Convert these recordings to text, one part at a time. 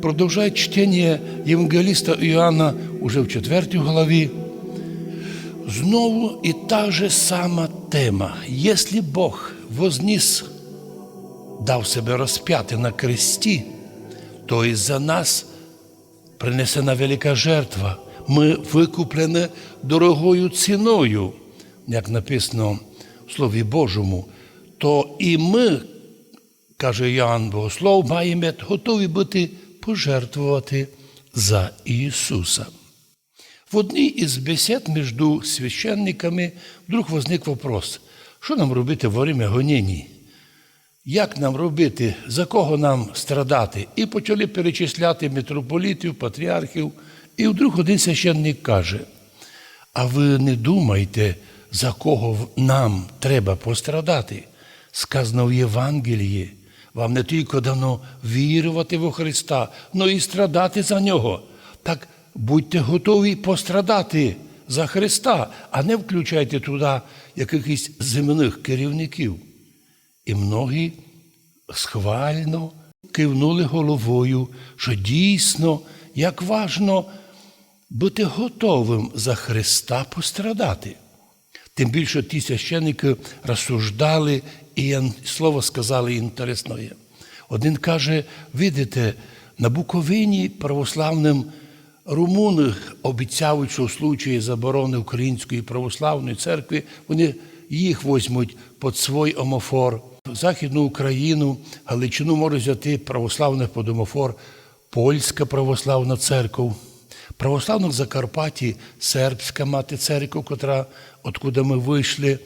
Продолжает чтение Евангелиста Иоанна уже в четвертій главі. Знову і та же сама тема. Якщо Бог возніс, дав себе розп'яти на кресті, то і за нас принесена велика жертва. Ми викуплені дорогою ціною, як написано в Слові Божому, то і ми, каже Іоанн Богослов, маємо готові бути пожертвувати за Ісуса. В одній із бесед між священниками вдруг возник вопрос, що нам робити во время гонінь? Як нам робити, за кого нам страдати? І почали перечисляти митрополітів, патріархів. І вдруг один священник каже: а ви не думайте, за кого нам треба пострадати? Сказано в Євангелії. Вам не тільки дано вірувати в Христа, але і страдати за Нього. Так будьте готові пострадати за Христа, а не включайте туди якихось земних керівників. І многі схвально кивнули головою, що дійсно, як важно бути готовим за Христа пострадати. Тим більше ті священники розсуждали і слово сказали інтересне. Один каже: видите, на Буковині православним румуни обіцяють, що в случаї заборони Української православної церкви вони їх візьмуть під свій омофор. Західну Україну, Галичину може взяти православних під омофор, Польська православна церква. Православних Закарпатті сербська мати церква, котра, откуда ми вийшли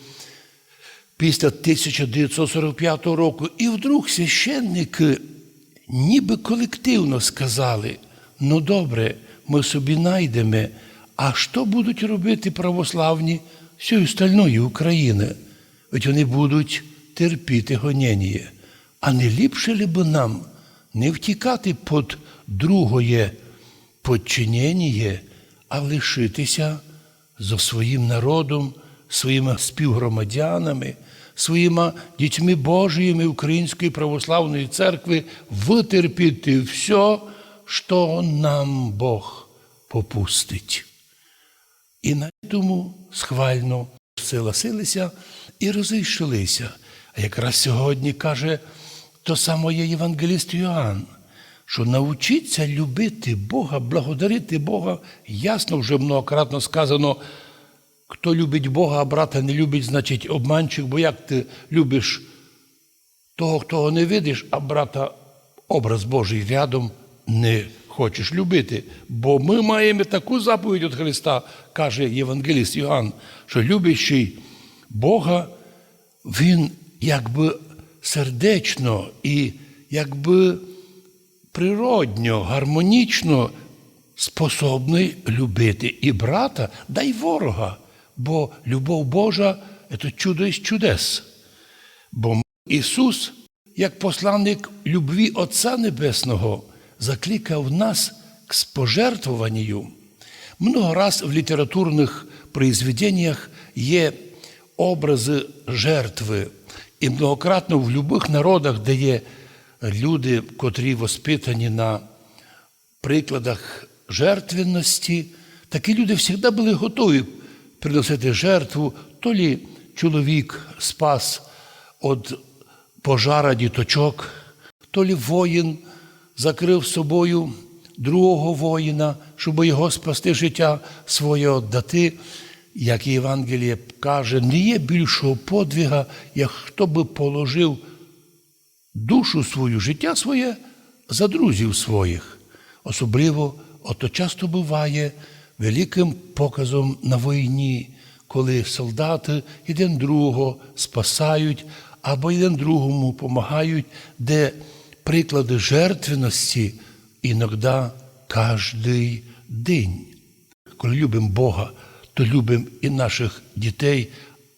після 1945 року. І вдруг священники ніби колективно сказали: ну добре, ми собі знайдемо, а що будуть робити православні всієї остальної України? Ведь вони будуть терпіти гонення. А не ліпше ли би нам не втікати під другое подчинення, а лишитися за своїм народом, своїми співгромадянами, своїми дітьми Божіми Української православної церкви витерпіти все, що нам Бог попустить. І на тому схвально согласилися і розійшлися. А якраз сьогодні каже то саме Євангеліст Йоанн, що навчиться любити Бога, благодарити Бога, ясно вже многократно сказано, хто любить Бога, а брата не любить, значить обманчик, бо як ти любиш того, хто не видиш, а брата образ Божий рядом не хочеш любити. Бо ми маємо таку заповідь від Христа, каже Євангеліст Йоанн, що любящий Бога, він якби сердечно і якби природньо, гармонічно способний любити і брата, да й ворога. Бо любов Божа це чудо із чудес. Бо Ісус, як посланник любві Отця Небесного, закликав нас к спожертвуванню. Много раз в літературних произведеннях є образи жертви. І многократно в будь-яких народах, де є люди, котрі воспитані на прикладах жертвенності, такі люди завжди були готові приносити жертву, то лі чоловік спас від пожара діточок, то лі воїн закрив собою другого воїна, щоб його спасти життя своє віддати. Як і Євангеліє каже, не є більшого подвига, як хто би положив душу свою, життя своє за друзів своїх. Особливо ото часто буває великим показом на війні, коли солдати один другого спасають або один другому допомагають, де приклади жертвеності іноді кожний день. Коли любимо Бога, то любимо і наших дітей,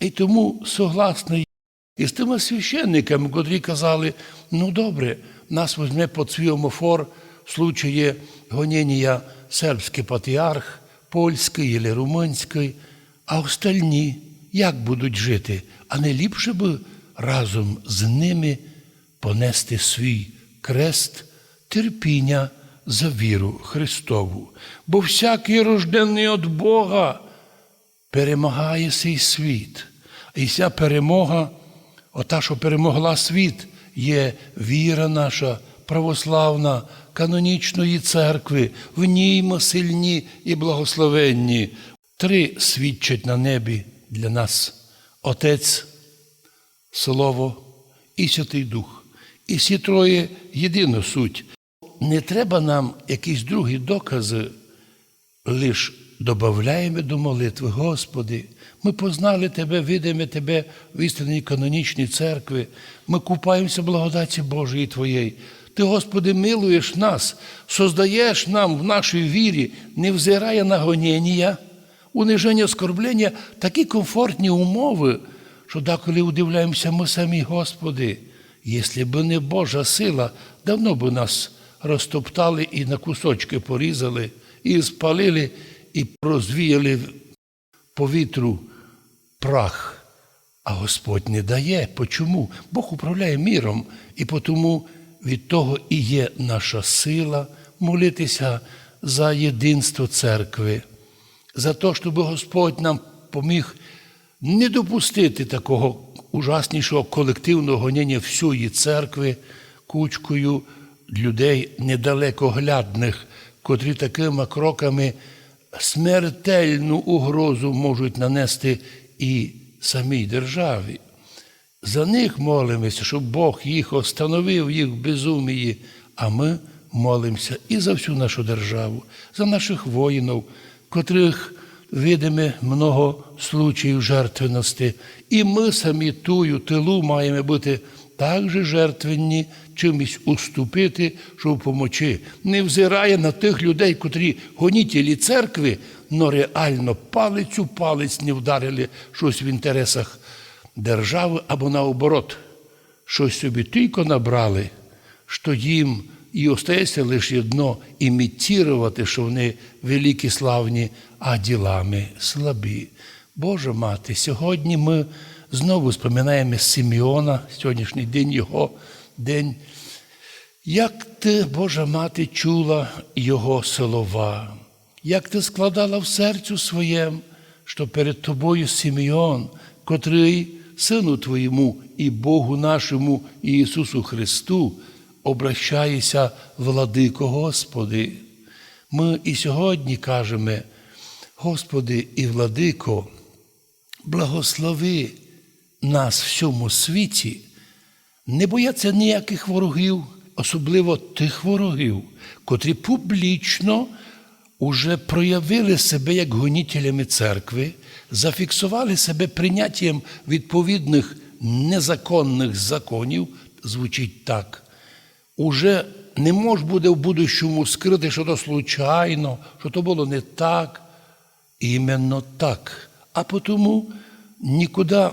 і тому согласний із тими священниками, котрі казали, ну добре, нас візьме під свій омофор в случаї гоніння сербський патріарх, польський або румунський, а остальні як будуть жити? А не ліпше би разом з ними понести свій крест терпіння за віру Христову. Бо всякий рождений від Бога перемагає цей світ. І ця перемога, ота, що перемогла світ, є віра наша православна, канонічної церкви, в ній ми сильні і благословенні. Три свідчать на небі для нас Отець, Слово і Святий Дух. І всі троє єдину суть. Не треба нам якісь другі докази, лиш додаємо до молитви, Господи, ми познали Тебе, видимо Тебе в істинній канонічній церкві, ми купаємося в благодаті Божої Твоєї. Ти, Господи, милуєш нас, создаєш нам в нашій вірі, не взирає на гоніння, униження, оскорблення, такі комфортні умови, що деколи удивляємося ми самі, Господи, якщо б не Божа сила, давно б нас розтоптали і на кусочки порізали, і спалили, і розвіяли по вітру прах. А Господь не дає. Почому? Бог управляє міром, і тому від того і є наша сила молитися за єдинство церкви, за те, щоб Господь нам поміг не допустити такого ужаснішого колективного гоніння всієї церкви кучкою людей недалекоглядних, котрі такими кроками смертельну угрозу можуть нанести і самій державі. За них молимося, щоб Бог їх остановив, їх в безумії, а ми молимося і за всю нашу державу, за наших воїнів, котрих видимо много случаїв жертвеності. І ми самі тую тилу маємо бути так же жертвенні, чимось уступити, щоб помочи. Не взирає на тих людей, котрі гонітелі церкви, но реально палець у палець не вдарили щось в інтересах держави або наоборот, щось собі тільки набрали, що їм і остається лише одно імітувати, що вони великі славні, а ділами слабі. Боже мати, сьогодні ми знову споминаємо Симеона, сьогоднішній день його день. Як ти, Божа мати, чула його слова, як ти складала в серцю своєм, що перед тобою Симеон, котрий Сину Твоєму і Богу нашому Ісусу Христу обращається, владико Господи. Ми і сьогодні кажемо, Господи і владико, благослови нас в цьому світі, не бояться ніяких ворогів, особливо тих ворогів, котрі публічно уже проявили себе як гонітелями церкви, зафіксували себе прийняттям відповідних незаконних законів, звучить так. Уже не мож буде в будущому скрити, що то случайно, що то було не так. Іменно так. А тому нікуди,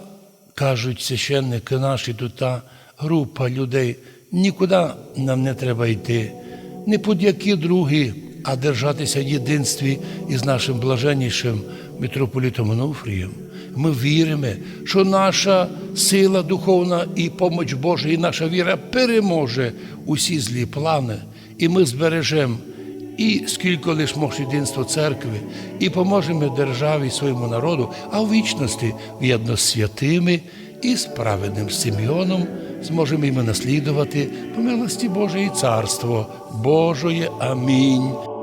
кажуть священники наші, тут та група людей, нікуди нам не треба йти, не під які другі, а держатися в єдинстві із нашим блаженнішим митрополітом Онуфрієм. Ми віримо, що наша сила духовна і помоч Божа, і наша віра переможе усі злі плани, і ми збережемо і скільки лиш може єдинство церкви, і поможемо державі своєму народу, а в вічності в'єдно з святими і з праведним Симеоном зможемо і ми наслідувати по милості Божої царство Божої. Амінь.